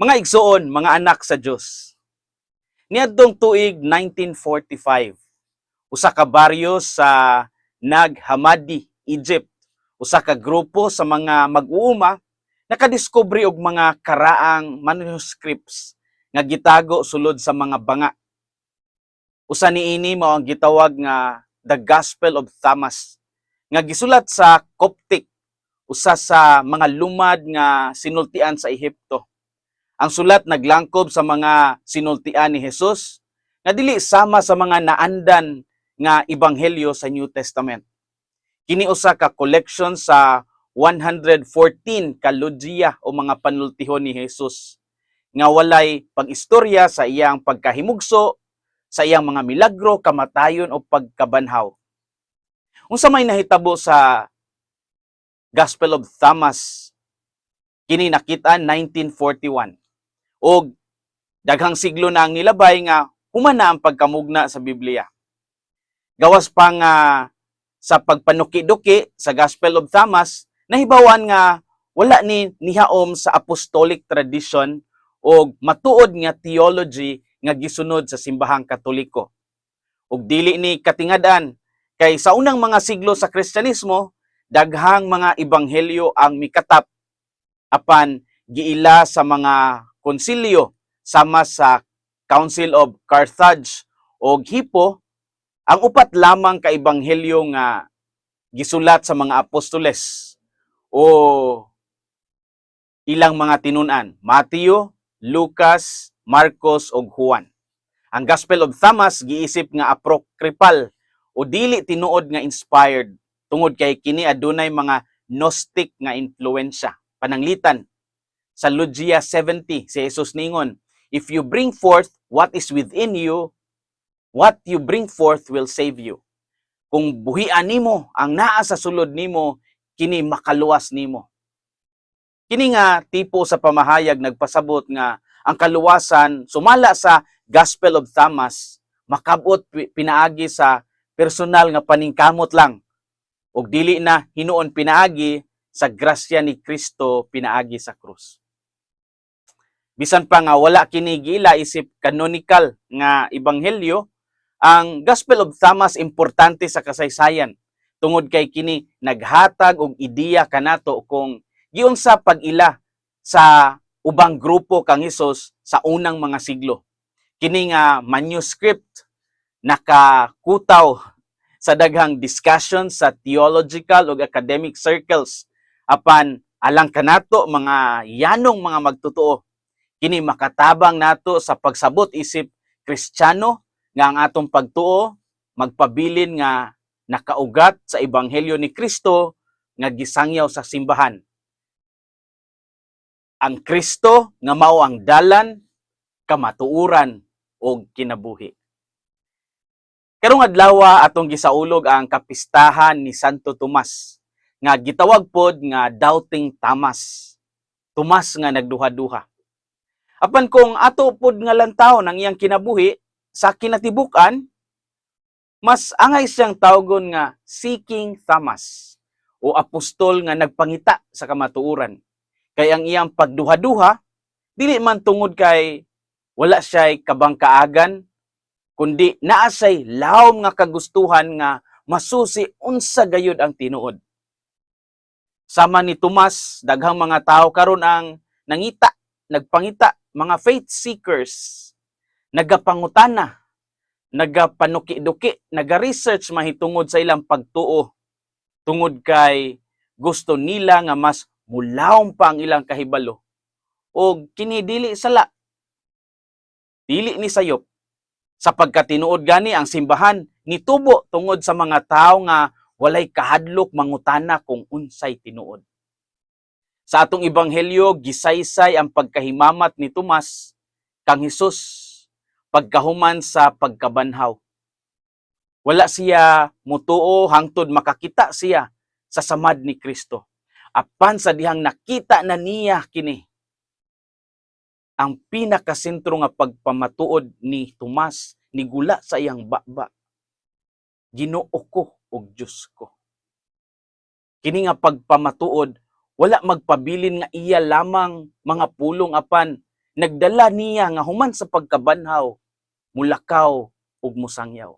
Mga igsoon, mga anak sa Dios. Niadtong tuig 1945, usa ka baryo sa Nag Hammadi, Egypt, usa ka grupo sa mga mag-uuma nakadiskubre og mga karaang manuscripts nga gitago sulod sa mga banga. Usa niini mao ang gitawag nga The Gospel of Thomas nga gisulat sa Coptic usa sa mga lumad nga sinultian sa Ehipto. Ang sulat naglangkob sa mga sinultian ni Jesus nga dili sama sa mga naandan nga ebanghelyo sa New Testament. Kini usa ka collection sa 114 ka logia o mga panultihon ni Jesus nga walay pag-istorya sa iyang pagkahimugso, sa iyang mga milagro, kamatayon o pagkabanhaw. Unsa may nahitabo sa Gospel of Thomas kini nakita 1941 og daghang siglo na ang nilabay nga humana ang pagkamugna sa Biblia. Gawas pa nga sa pagpanuki-duki sa Gospel of Thomas, nahibawan nga wala ni nihaom sa apostolic tradition o matuod nga theology nga gisunod sa simbahang katoliko. Ug dili ni katingadan kay sa unang mga siglo sa Kristyanismo, daghang mga ebanghelyo ang mikatap apan giila sa mga konsilyo sama sa Council of Carthage o Hippo ang upat lamang ka ebanghelyo nga gisulat sa mga apostoles o ilang mga tinunan Mateo, Lucas, Marcos ug Juan. Ang Gospel of Thomas giisip nga apocryphal o dili tinuod nga inspired tungod kay kini adunay mga Gnostic nga influensya. Pananglitan sa Lugia 70 si Jesus ningon, If you bring forth what is within you, what you bring forth will save you. Kung buhian nimo ang naa sa sulod nimo, kini makaluwas nimo. Kini nga tipo sa pamahayag nagpasabot nga ang kaluwasan sumala sa Gospel of Thomas makabot pi- pinaagi sa personal nga paningkamot lang ug dili na hinuon pinaagi sa grasya ni Kristo pinaagi sa krus. Bisan pa nga wala kini gila isip canonical nga ebanghelyo, ang Gospel of Thomas importante sa kasaysayan tungod kay kini naghatag og ideya kanato kung giunsa pag-ila sa ubang grupo kang Hesus sa unang mga siglo. Kini nga manuscript nakakutaw sa daghang discussion sa theological ug academic circles apan alang kanato mga yanong mga magtotoo kini makatabang nato sa pagsabot isip Kristiyano nga ang atong pagtuo magpabilin nga nakaugat sa ebanghelyo ni Kristo nga gisangyaw sa simbahan. Ang Kristo nga mao ang dalan, kamatuuran o kinabuhi. Karong adlaw atong gisaulog ang kapistahan ni Santo Tomas nga gitawag pod nga doubting Thomas. Tomas nga nagduha-duha. Apan kung ato pod nga lantaw ng iyang kinabuhi sa kinatibukan, mas angay siyang tawgon nga seeking Thomas o apostol nga nagpangita sa kamatuuran. Kay ang iyang pagduha-duha, dili man tungod kay wala siya'y kabangkaagan, kundi naa siya'y lawom nga kagustuhan nga masusi unsa gayud ang tinuod. Sama ni Tomas, daghang mga tao karon ang nangita, nagpangita, mga faith seekers, nagapangutana, nagapanuki-duki, naga-research mahitungod sa ilang pagtuo tungod kay gusto nila nga mas mulawom pa ang ilang kahibalo. O kini dili sala dili ni sayop sa pagkatinuod gani ang simbahan nitubo tungod sa mga tao nga walay kahadlok mangutana kung unsay tinuod sa atong ebanghelyo gisaysay ang pagkahimamat ni Tomas kang Hesus pagkahuman sa pagkabanhaw. Wala siya mutuo hangtod makakita siya sa samad ni Kristo. Apan sa dihang nakita na niya kini ang pinakasentro nga pagpamatuod ni Tomas ni gula sa iyang baba. Ginoo ko og Dios ko. Kini nga pagpamatuod wala magpabilin nga iya lamang mga pulong apan nagdala niya nga human sa pagkabanhaw, mulakaw ug musangyaw.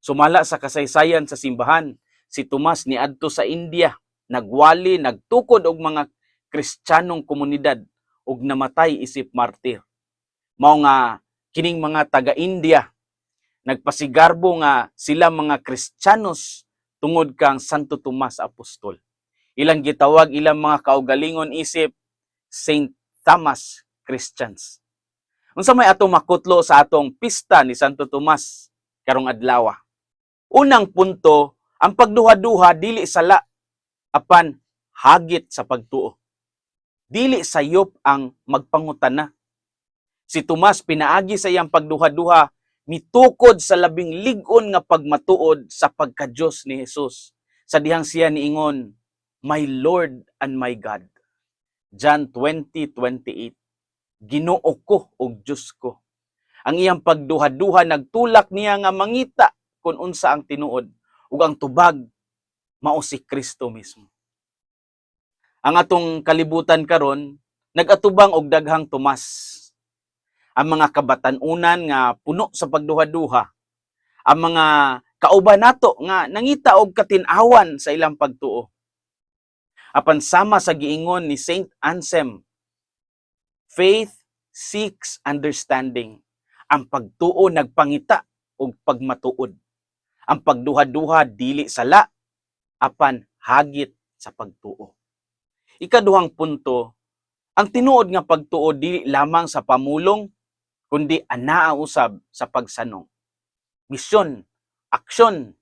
Sumala sa kasaysayan sa simbahan, si Tomas niadto sa India, nagwali, nagtukod og mga kristyanong komunidad ug namatay isip martir. Mao nga kining mga taga-India nagpasigarbo nga sila mga Kristyanos tungod kang Santo Tomas Apostol. Ilang gitawag ilang mga kaugalingon isip Saint Thomas Christians. Unsa may atong makutlo sa atong pista ni Santo Tomas karong adlaw? Unang punto, ang pagduha-duha dili sala apan hagit sa pagtuo. Dili sayop ang magpangutana. Si Tomas pinaagi sa iyang pagduha-duha mitukod sa labing lig-on nga pagmatuod sa pagka-Dios ni Jesus. Sa dihang siya niingon, My Lord and my God. John 20:28. Ginoo ko og Dios ko. Ang iyang pagduha-duha nagtulak niya nga mangita kung unsa ang tinuod ug ang tubag mao si Kristo mismo. Ang atong kalibutan karon nagatubang og daghang tumas ang mga kabatanunan nga puno sa pagduha-duha, ang mga kauban nato nga nangita og katinawan sa ilang pagtuo. Apan sama sa giingon ni Saint Anselm, faith seeks understanding. Ang pagtuo nagpangita og pagmatuod. Ang pagduha-duha dili sala apan hagit sa pagtuo. Ikaduhang punto, ang tinuod nga pagtuo dili lamang sa pamulong kundi anaa usab sa pagsanong. Misyon, aksyon.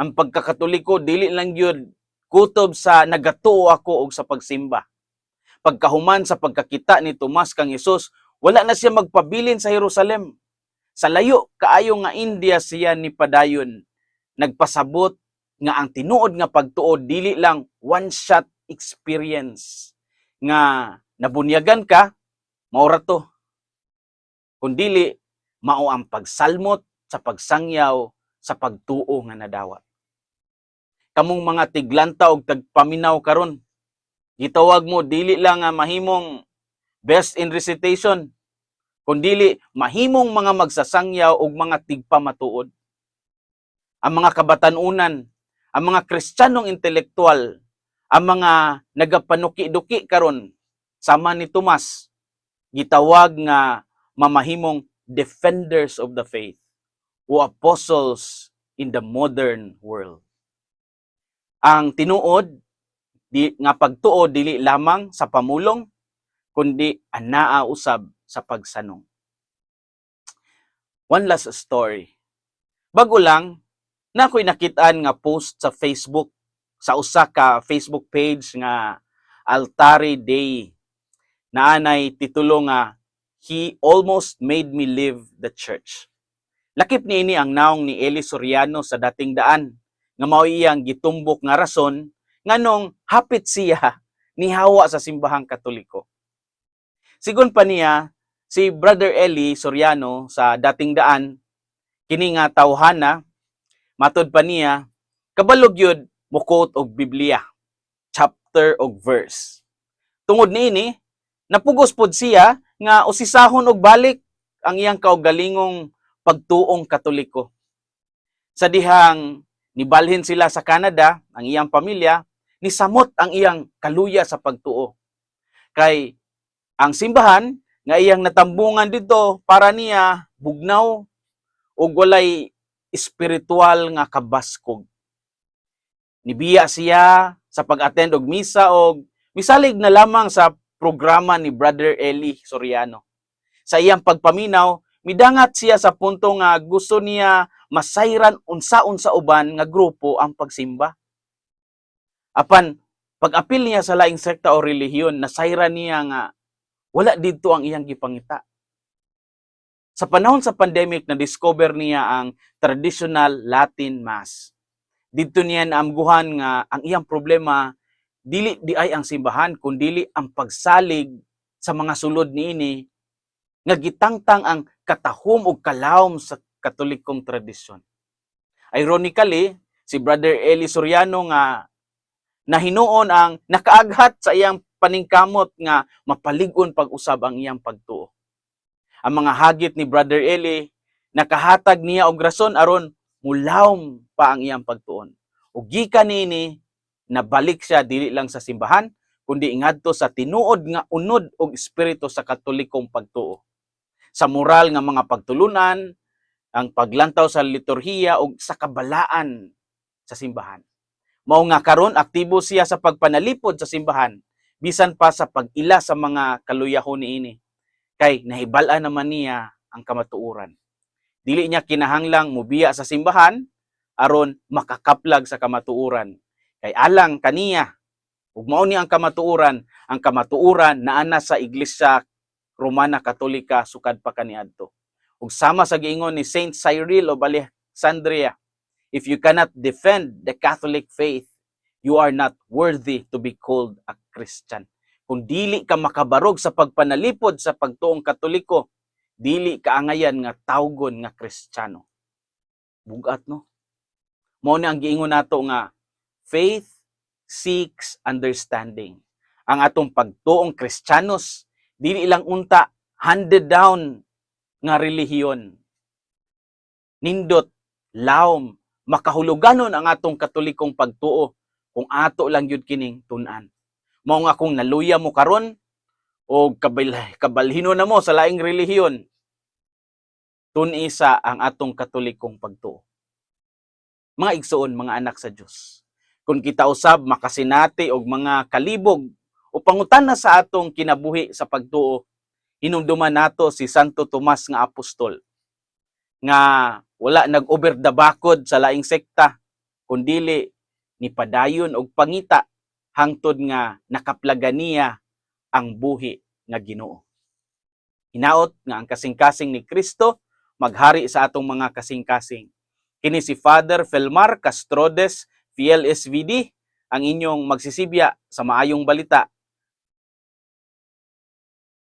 Ang pagkakatoliko dili lang gyud kutob sa nagatuo ako og sa pagsimba. Pagkahuman sa pagkakita ni Tomas kang Hesus, wala na siya magpabilin sa Jerusalem. Sa layo kaayo nga India siya ni padayon. Nagpasabot nga ang tinuod nga pagtuo dili lang one shot experience nga nabunyagan ka maura to kundili mao ang pagsalmot sa pagsangyaw sa pagtuo nga nadawat. Kamong mga tiglanta og tagpaminaw karon, gitawag mo dili lang nga mahimong best in recitation, kundili mahimong mga magsasangyaw og mga tigpamatuod. Ang mga kabatanunan, ang mga kristyanong intelektual, ang mga nagapanuki-duki karon sama ni Tomas, gitawag nga mamahimong defenders of the faith o apostles in the modern world. Ang tinuod di, nga pagtuo dili lamang sa pamulong kundi anaa usab sa pagsanong. One last story. Bago lang, na ako'y nakitaan nga post sa Facebook sa usa ka Facebook page nga Altari Day na anay titulo nga He almost made me leave the church. Lakip ni ini ang naong ni Eli Soriano sa dating daan nga mao iyang gitumbok nga rason nganong hapit siya ni hawa sa simbahang katoliko. Sigon pa niya si Brother Eli Soriano sa dating daan kini nga tawhana matod pa niya kabalog yun mukot og Biblia chapter og verse. Tungod niini napugos pod siya nga usisahon og balik ang iyang kaugalingong pagtuong katoliko. Sa dihang nibalhin sila sa Canada, ang iyang pamilya, nisamot ang iyang kaluya sa pagtuo. Kay ang simbahan nga iyang natambungan dito para niya bugnaw ug walay espiritual nga kabaskog. Nibiya siya sa pag-attend og misa og misalig na lamang sa programa ni Brother Eli Soriano. Sa iyang pagpaminaw, midangat siya sa punto nga gusto niya masayran unsaon sa uban nga grupo ang pagsimba. Apan, pag-apil niya sa laing sekta o relihiyon, nasayran niya nga wala dito ang iyang gipangita. Sa panahon sa pandemic, na-discover niya ang traditional Latin Mass. Dito niya naamguhan nga ang iyang problema dili di ay ang simbahan kundili ang pagsalig sa mga sulod niini nga gitangtang ang katahom ug kalawom sa katolikong tradisyon. Ironically, si Brother Eli Soriano nga nahinuon ang nakaaghat sa iyang paningkamot nga mapalig-on pag-usab ang iyang pagtuo. Ang mga hagit ni Brother Eli nakahatag niya og rason aron mulawm pa ang iyang pagtuon. Ug gikan nini nabalik siya dili lang sa simbahan kundi ngadto sa tinuod nga unod og espiritu sa katolikong pagtuo. Sa moral nga mga pagtulunan, ang paglantaw sa liturhiya ug sa kabalaan sa simbahan. Mao nga karon aktibo siya sa pagpanalipod sa simbahan bisan pa sa pag-ila sa mga kaluyahon niini. Kay nahibal-an naman niya ang kamatuoran. Dili niya kinahanglang mubiya sa simbahan aron makakaplag sa kamatuoran. Kay alang kaniya ug mao ni ang kamatuoran, ang kamatuoran naana sa Iglesia Romana Katolika sukad pa kaniadto. Ug sama sa giingon ni Saint Cyril of Alexandria, if you cannot defend the Catholic faith, you are not worthy to be called a Christian. Kung dili ka makabarog sa pagpanalipod sa pagtuong Katoliko, dili kaangayan nga tawgon nga Kristiyano. Bugat no. Mao ni ang giingon nato nga faith seeks understanding. Ang atong pagtuong Kristiyanos dili lang unta handed down nga relihiyon. Nindot lawom makahuluganon ang atong katolikong pagtuo kung ato lang yun kining tunan. Mao nga kung naluya mo karon o kabal, kabalhino na mo sa laing relihiyon, tunisa ang atong katolikong pagtuo. Mga igsoon, mga anak sa Dios. Kung kita usab makasinati og mga kalibog o pangutan sa atong kinabuhi sa pagtuo, hinumduman nato si Santo Tomas nga apostol nga wala nag-over the bakod sa laing sekta kundili ni padayon og pangita hangtod nga nakaplaga niya ang buhi nga Ginoo. Hinaot nga ang kasing-kasing ni Kristo maghari sa atong mga kasing-kasing. Kini si Father Felmar Castrodes, PLSVD, ang inyong magsisibya sa maayong balita.